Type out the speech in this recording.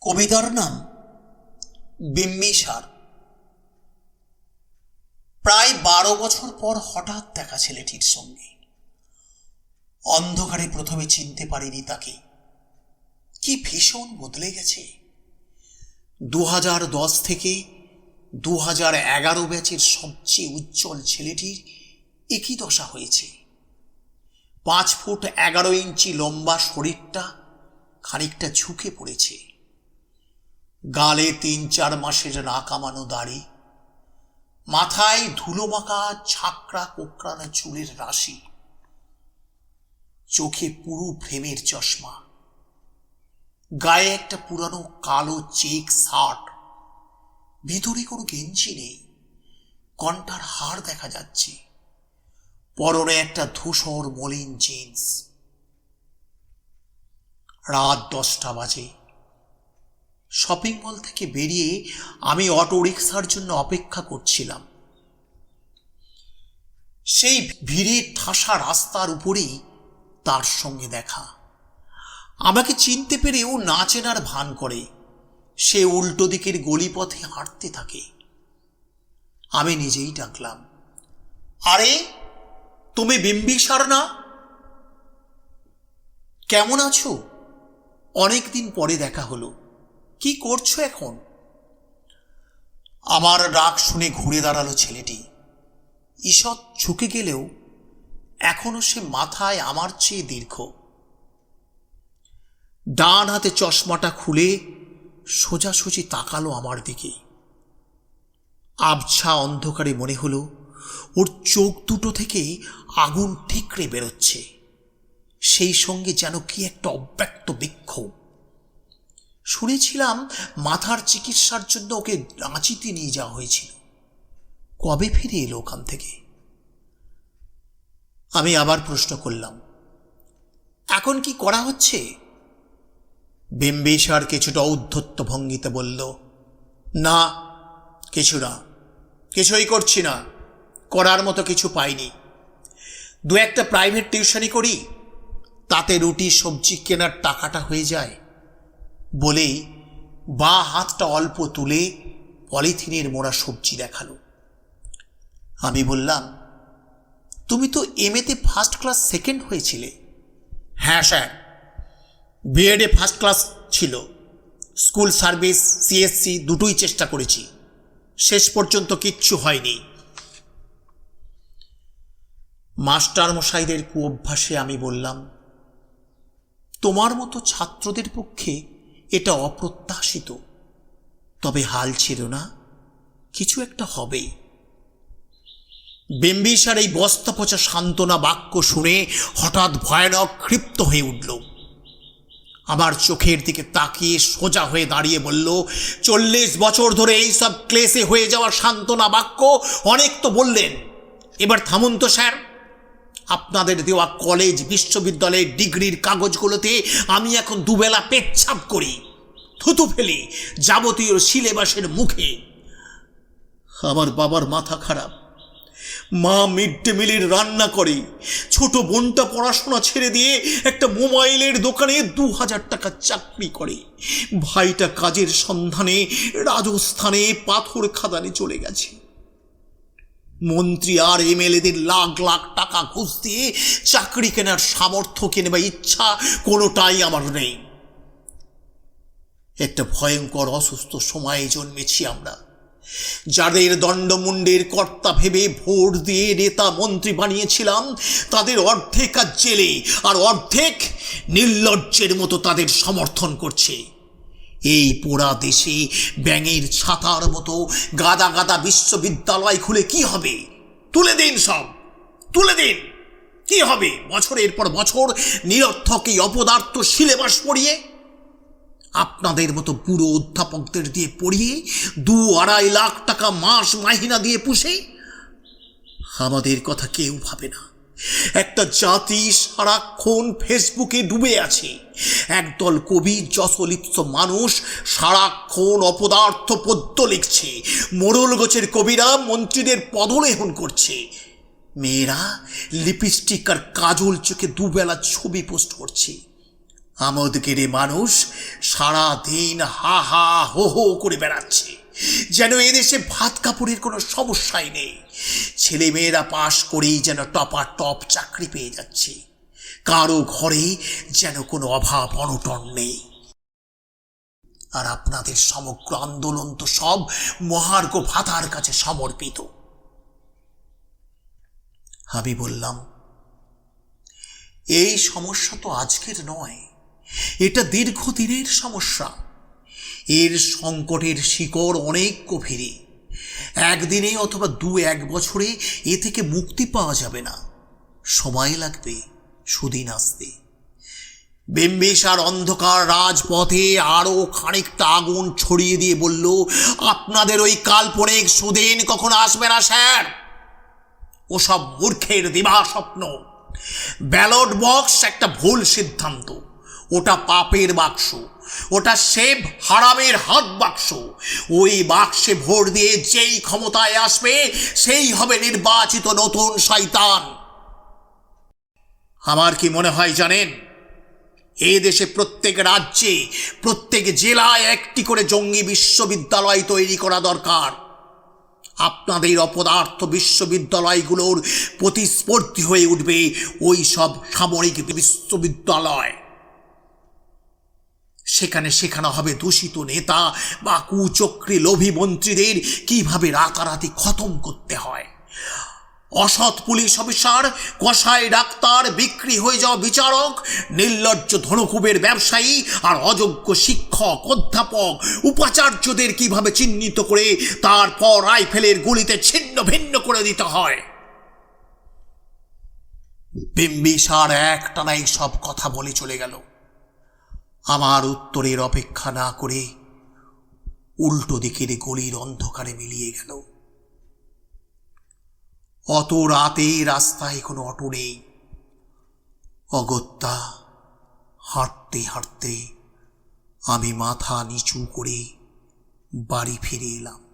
কবিতার নাম? বিম্বিসার প্রায় বারো বছর পর হঠাৎ দেখা ছেলেটির সঙ্গে। অন্ধকারে প্রথমে চিনতে পারিনি তাকে। কি ভীষণ বদলে গেছে। দু হাজার দশ থেকে দু হাজার এগারো ব্যাচের সবচেয়ে উজ্জ্বল ছেলেটির একই দশা হয়েছে। পাঁচ ফুট এগারো ইঞ্চি লম্বা শরীরটা খানিকটা ঝুঁকে পড়েছে। গালে তিন চার মাসের না কামানো দাড়ি, মাথায় ধুলো মাখা ছাকড়া কোকড়ানো চুলের রাশি, চোখে পুরু ফ্রেমের চশমা, গায়ে একটা পুরানো কালো চেক শার্ট, ভিতরে কোনো গেঞ্জি নেই, কণ্ঠার হাড় দেখা যাচ্ছে, পরনে একটা ধূসর মলিন জিন্স। রাত দশটা বাজে। শপিং মল থেকে বেরিয়ে আমি অটো রিক্সার জন্য অপেক্ষা করছিলাম। সেই ভিড়ে ঠাসা রাস্তার উপরেই তার সঙ্গে দেখা। আমাকে চিনতে পেরেও না চেনার ভান করে। সে উল্টো দিকের গলিপথে হাঁটতে থাকে। আমি নিজেই ডাকলাম, আরে, তুমি বিম্বিসার না কেমন আছো? অনেকদিন পরে দেখা হলো। কি করছ এখন? আমার ডাক শুনে ঘুরে দাঁড়াল ছেলেটি। ঈষৎ ঝুঁকে গেলেও এখনও সে মাথায় আমার চেয়ে দীর্ঘ। ডান হাতে চশমাটা খুলে সোজাসুজি তাকালো আমার দিকে। আবছা অন্ধকারে মনে হলো ওর চোখ দুটো থেকে আগুন ঠিকরে বেরোচ্ছে। সেই সঙ্গে যেন কি একটা অব্যক্ত বিক্ষোভ শুনেছিলাম মাথার চিকিৎসার জন্য ওকে রাঁচিতে নিয়ে যাওয়া হয়েছিল। কবে ফিরে এলো ওখান থেকে? আমি আবার প্রশ্ন করলাম, এখন কি করা হচ্ছে? বিম্বিসার কিছুটা উদ্ধত্ত ভঙ্গিতে বলল, না, কিছু না, কিছুই করছি না, করার মতো কিছু পাইনি। দু একটা প্রাইভেট টিউশনি করি, তাতে রুটি, সবজি কেনার টাকাটা হয়ে যায়। বলেই বা হাতটা অল্প তুলে পলিথিনের মোড়া সবজি দেখাল। আমি বললাম, তুমি তো এমএতে ফার্স্ট ক্লাস সেকেন্ড হয়েছিলে? হ্যাঁ স্যার। বিএডে ফার্স্ট ক্লাস ছিল। স্কুল সার্ভিস সিএসসি দুটোই চেষ্টা করেছি। শেষ পর্যন্ত কিচ্ছু হয়নি। মাস্টার মশাইদের কুঅভ্যাসে আমি বললাম, তোমার মতো ছাত্রদের পক্ষে এটা অপ্রত্যাশিত। তবে হাল ছিল না, কিছু একটা হবেই। বিম্বিসার এই বস্তা পচা সান্ত্বনা বাক্য শুনে হঠাৎ ভয়ানক ক্ষিপ্ত হয়ে উঠল। আমার চোখের দিকে তাকিয়ে সোজা হয়ে দাঁড়িয়ে বলল, চল্লিশ বছর ধরে এই সব ক্লেসে হয়ে যাওয়া সান্ত্বনা বাক্য অনেক তো বললেন। এবার থামুন তো, স্যার। আপনাদের দেওয়া কলেজ বিশ্ববিদ্যালয়ের ডিগ্রির কাগজগুলোতে আমি এখন দুবেলা পেচ্ছাপ করি, থুতু ফেলি যাবতীয় সিলেবাসের মুখে। আমার বাবার মাথা খারাপ। মা মিড ডে মিলের রান্না করে, ছোট বোনটা পড়াশোনা ছেড়ে দিয়ে একটা মোবাইলের দোকানে দু হাজার টাকা চাকরি করে। ভাইটা কাজের সন্ধানে, রাজস্থানে পাথর খাদানে চলে গেছে। মন্ত্রী আর এমএলএদের লাখ লাখ টাকা ঘুষ দিয়ে চাকরি কেনার সামর্থ্য কেনে বা ইচ্ছা কোনোটাই আমার নেই। একটা ভয়ঙ্কর অসুস্থ সময়ে জন্মেছি আমরা। যাদের দণ্ডমুণ্ডের কর্তা ভেবে ভোট দিয়ে নেতা মন্ত্রী বানিয়েছিলাম, তাদের অর্ধেক আজ জেলে আর অর্ধেক নির্লজ্জের মতো তাদের সমর্থন করছে। এই পোড়া দেশে ব্যাঙের ছাতার মতো গাদা গাদা বিশ্ববিদ্যালয় খুলে কি হবে? তুলে দিন সব। তুলে দিন। কি হবে? বছরের পর বছর নিরর্থক এই অপদার্থ সিলেবাস পড়িয়ে, আপনাদের মতো বুড়ো অধ্যাপকদের দিয়ে পড়িয়ে, দু আড়াই লাখ টাকা মাস মাহিনা দিয়ে পুষে, আমাদের কথা কেউ ভাবে না। একটা জাতি সারাক্ষণ ফেসবুকে ডুবে আছে। একদল কবি যশলিপ্ত মানুষ সারাক্ষণ অপদার্থ পদ্য লিখছে। মোড়ল গোছের কবিরা মন্ত্রীদের পদলেহন করছে। মেয়েরা লিপস্টিক আর কাজল চোখে দুবেলা ছবি পোস্ট করছে। আমোদ কেড়ে মানুষ সারা দিন হা হা হো হো করে বেড়াচ্ছে। যেন এদেশে ভাত কাপড়ের কোনো সমস্যাই নেই। ছেলে মেয়েরা পাশ করেই যেন টপা টপ চাকরি পেয়ে যাচ্ছে। কারও ঘরে যেন কোনো অভাব অনটন নেই। আর আপনাদের সমগ্র আন্দোলন তো সব মহার্ঘ ভাতার কাছে সমর্পিত। আমি বললাম, এই সমস্যা তো আজকের নয়। এটা দীর্ঘদিনের সমস্যা। এর সংকটের শিকড় অনেক গভীরে। একদিনে অথবা দু এক বছরে এ থেকে মুক্তি পাওয়া যাবে না। সময় লাগবে, সুদিন আসতে। বিম্বিসার অন্ধকার রাজপথে আরও খানিকটা আগুন ছড়িয়ে দিয়ে বলল, আপনাদের ওই কাল্পনিক সুদিন কখন আসবে না, স্যার? ওসব মূর্খের দিবা স্বপ্ন ব্যালট বক্স একটা ভুল সিদ্ধান্ত। ওটা পাপের বাক্স, ওটা সেব হারামের হাত বাক্স। ওই বাক্সে ভোট দিয়ে যেই ক্ষমতায় আসবে, সেই হবে নির্বাচিত নতুন শয়তান। আমার কি মনে হয় জানেন, এ দেশে প্রত্যেক রাজ্যে, প্রত্যেক জেলায় একটি করে জঙ্গি বিশ্ববিদ্যালয় তৈরি করা দরকার। আপনাদের অপদার্থ বিশ্ববিদ্যালয়গুলোর প্রতিস্পর্ধী হয়ে উঠবে ওই সব সামরিক বিশ্ববিদ্যালয়। সেখানে শেখানো হবে দূষিত নেতা বা কুচক্রী লোভী মন্ত্রীদের কীভাবে রাতারাতি খতম করতে হয়। অসৎ পুলিশ অফিসার, কসাই ডাক্তার, বিক্রি হয়ে যাওয়া বিচারক, নির্লজ্জ ধনকুবের ব্যবসায়ী আর অযোগ্য শিক্ষক, অধ্যাপক, উপাচার্যদের কীভাবে চিহ্নিত করে তারপর রাইফেলের গুলিতে ছিন্ন ভিন্ন করে দিতে হয়। বিম্বিসার একটানাই সব কথা বলে চলে গেল। আমার উত্তরের অপেক্ষা না করে উল্টো দিকের গলির অন্ধকারে মিলিয়ে গেল। অত রাতে রাস্তায় কোনো অটো নেই। অগত্যা হাঁটতে হাঁটতে আমি মাথা নিচু করে বাড়ি ফিরে এলাম।